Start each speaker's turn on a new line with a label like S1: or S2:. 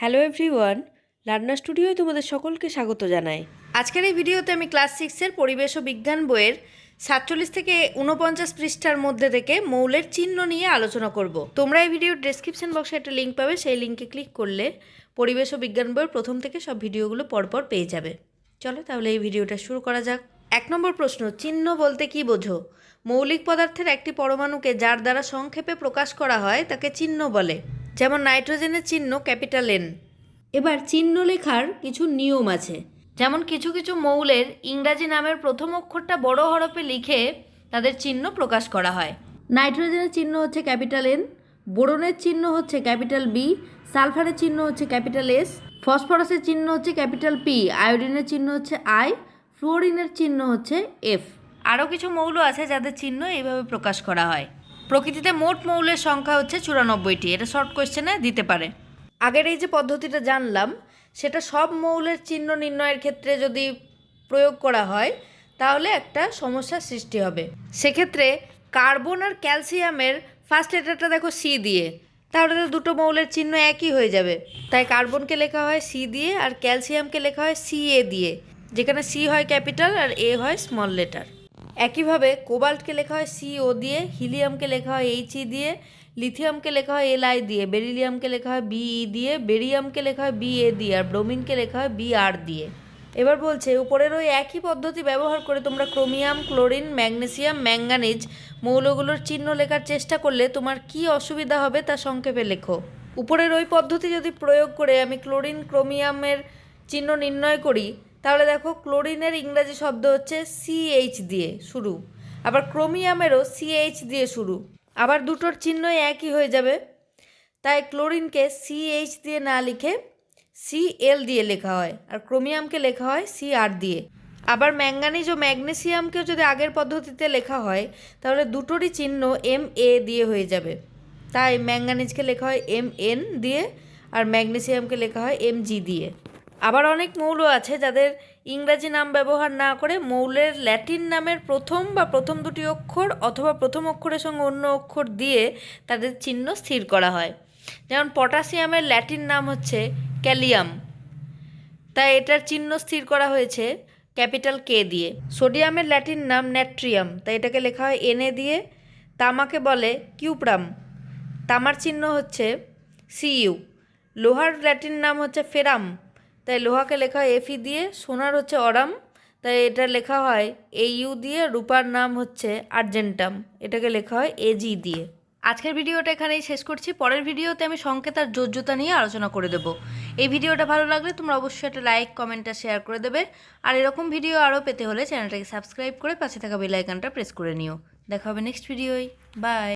S1: Hello everyone, learner স্টুডিওয় তোমাদের সকলকে স্বাগত জানাই। আজকের এই ভিডিওতে আমি ক্লাস সিক্সের পরিবেশ ও বিজ্ঞান বইয়ের সাতচল্লিশ থেকে উনপঞ্চাশ পৃষ্ঠার মধ্যে থেকে মৌলের চিহ্ন নিয়ে আলোচনা করব। তোমরা এই ভিডিওর ডেসক্রিপশন বক্সে একটা লিঙ্ক পাবে, সেই লিঙ্কে ক্লিক করলে পরিবেশ ও বিজ্ঞান বইয়ের প্রথম থেকে সব ভিডিওগুলো পরপর পেয়ে যাবে। চলো তাহলে এই ভিডিওটা শুরু করা যাক। এক নম্বর প্রশ্ন, চিহ্ন বলতে কি বোঝো? মৌলিক পদার্থের একটি পরমাণুকে যার দ্বারা সংক্ষেপে প্রকাশ করা হয় তাকে চিহ্ন বলে। যেমন নাইট্রোজেনের চিহ্ন ক্যাপিটাল এন। এবার চিহ্ন লেখার কিছু নিয়ম আছে। যেমন কিছু কিছু মৌলের ইংরাজি নামের প্রথম অক্ষরটা বড় হরফে লিখে তাদের চিহ্ন প্রকাশ করা হয়। নাইট্রোজেনের চিহ্ন হচ্ছে ক্যাপিটাল এন বোরনের চিহ্ন হচ্ছে ক্যাপিটাল বি সালফারের চিহ্ন হচ্ছে ক্যাপিটাল এস ফসফরাসের চিহ্ন হচ্ছে ক্যাপিটাল পি আয়োডিনের চিহ্ন হচ্ছে আই ফ্লোরিনের চিহ্ন হচ্ছে এফ। আরও কিছু মৌল আছে যাদের চিহ্ন এইভাবে প্রকাশ করা হয়। প্রকৃতিতে মোট মৌলের সংখ্যা হচ্ছে চুরানব্বইটি। এটা শর্ট কোয়েশ্চেনে দিতে পারে। আগের এই যে পদ্ধতিটা জানলাম, সেটা সব মৌলের চিহ্ন নির্ণয়ের ক্ষেত্রে যদি প্রয়োগ করা হয়, তাহলে একটা সমস্যার সৃষ্টি হবে। সেক্ষেত্রে কার্বন আর ক্যালসিয়ামের ফার্স্ট লেটারটা দেখো সি দিয়ে। তাহলে তো দুটো মৌলের চিহ্ন একই হয়ে যাবে। তাই কার্বনকে লেখা হয় সি দিয়ে আর ক্যালসিয়ামকে লেখা হয় সি এ দিয়ে। যেখানে সি হয় ক্যাপিটাল আর এ হয় স্মল লেটার একইভাবে কোবাল্টকে লেখা হয় সি ও দিয়ে, হিলিয়ামকে লেখা হয় এইচ ই দিয়ে, লিথিয়ামকে লেখা হয় এল আই দিয়ে, বেরিলিয়ামকে লেখা হয় বিই দিয়ে, বেরিয়ামকে লেখা হয় বি এ দিয়ে আর ব্রোমিনকে লেখা হয় বি আর দিয়ে। এবার বলছে, উপরের ওই একই পদ্ধতি ব্যবহার করে তোমরা ক্রোমিয়াম, ক্লোরিন, ম্যাগনেসিয়াম, ম্যাঙ্গানিজ মৌলগুলোর চিহ্ন লেখার চেষ্টা করলে তোমার কি অসুবিধা হবে তা সংক্ষেপে লেখো। উপরের ওই পদ্ধতি যদি প্রয়োগ করে আমি ক্লোরিন, ক্রোমিয়ামের চিহ্ন নির্ণয় করি তাহলে দেখো ক্লোরিনের ইংরাজি শব্দ হচ্ছে সিএইচ দিয়ে শুরু। আবার ক্রোমিয়ামেরও সিএইচ দিয়ে শুরু। আবার দুটোর চিহ্নই একই হয়ে যাবে। তাই ক্লোরিনকে সিএইচ দিয়ে না লিখে সি এল দিয়ে লেখা হয়। আর ক্রোমিয়ামকে লেখা হয় সি আর দিয়ে। আবার ম্যাঙ্গানিজ ও ম্যাগনেসিয়ামকেও যদি আগের পদ্ধতিতে লেখা হয়, তাহলে দুটোরই চিহ্ন এম এ দিয়ে হয়ে যাবে। তাই ম্যাঙ্গানিজকে লেখা হয় এম এন দিয়ে আর ম্যাগনেসিয়ামকে লেখা হয় এম জি দিয়ে। আবার অনেক মৌল আছে যাদের ইংরাজি নাম ব্যবহার না করে মৌলের ল্যাটিন নামের প্রথম বা প্রথম দুটি অক্ষর অথবা প্রথম অক্ষরের সঙ্গে অন্য অক্ষর দিয়ে তাদের চিহ্ন স্থির করা হয়। যেমন পটাশিয়ামের ল্যাটিন নাম হচ্ছে ক্যালিয়াম। তাই এটার চিহ্ন স্থির করা হয়েছে ক্যাপিটাল কে দিয়ে। সোডিয়ামের ল্যাটিন নাম ন্যাট্রিয়াম। তাই এটাকে লেখা হয় এনএ দিয়ে। তামাকে বলে কিউপ্রাম। তামার চিহ্ন হচ্ছে সিইউ লোহার ল্যাটিন নাম হচ্ছে ফেরাম। তাই লোহাকে লেখা হয় এফি দিয়ে, সোনার হচ্ছে অরাম, তাই এটা লেখা হয় এ ইউ দিয়ে, রূপার নাম হচ্ছে আর্জেন্টাম, এটাকে লেখা হয় এজি দিয়ে। আজকের ভিডিওটা এখানেই শেষ করছি। পরের ভিডিওতে আমি সংকেত আর যোজ্যতা নিয়ে আলোচনা করে দেব। এই ভিডিওটা ভালো লাগলে তোমরা অবশ্যই একটা লাইক, কমেন্ট আর শেয়ার করে দেবে। আর এরকম ভিডিও আরও পেতে হলে চ্যানেলটাকে সাবস্ক্রাইব করে পাশে থাকা বেল আইকনটা প্রেস করে নিও। দেখা হবে নেক্সট ভিডিওয়। বাই।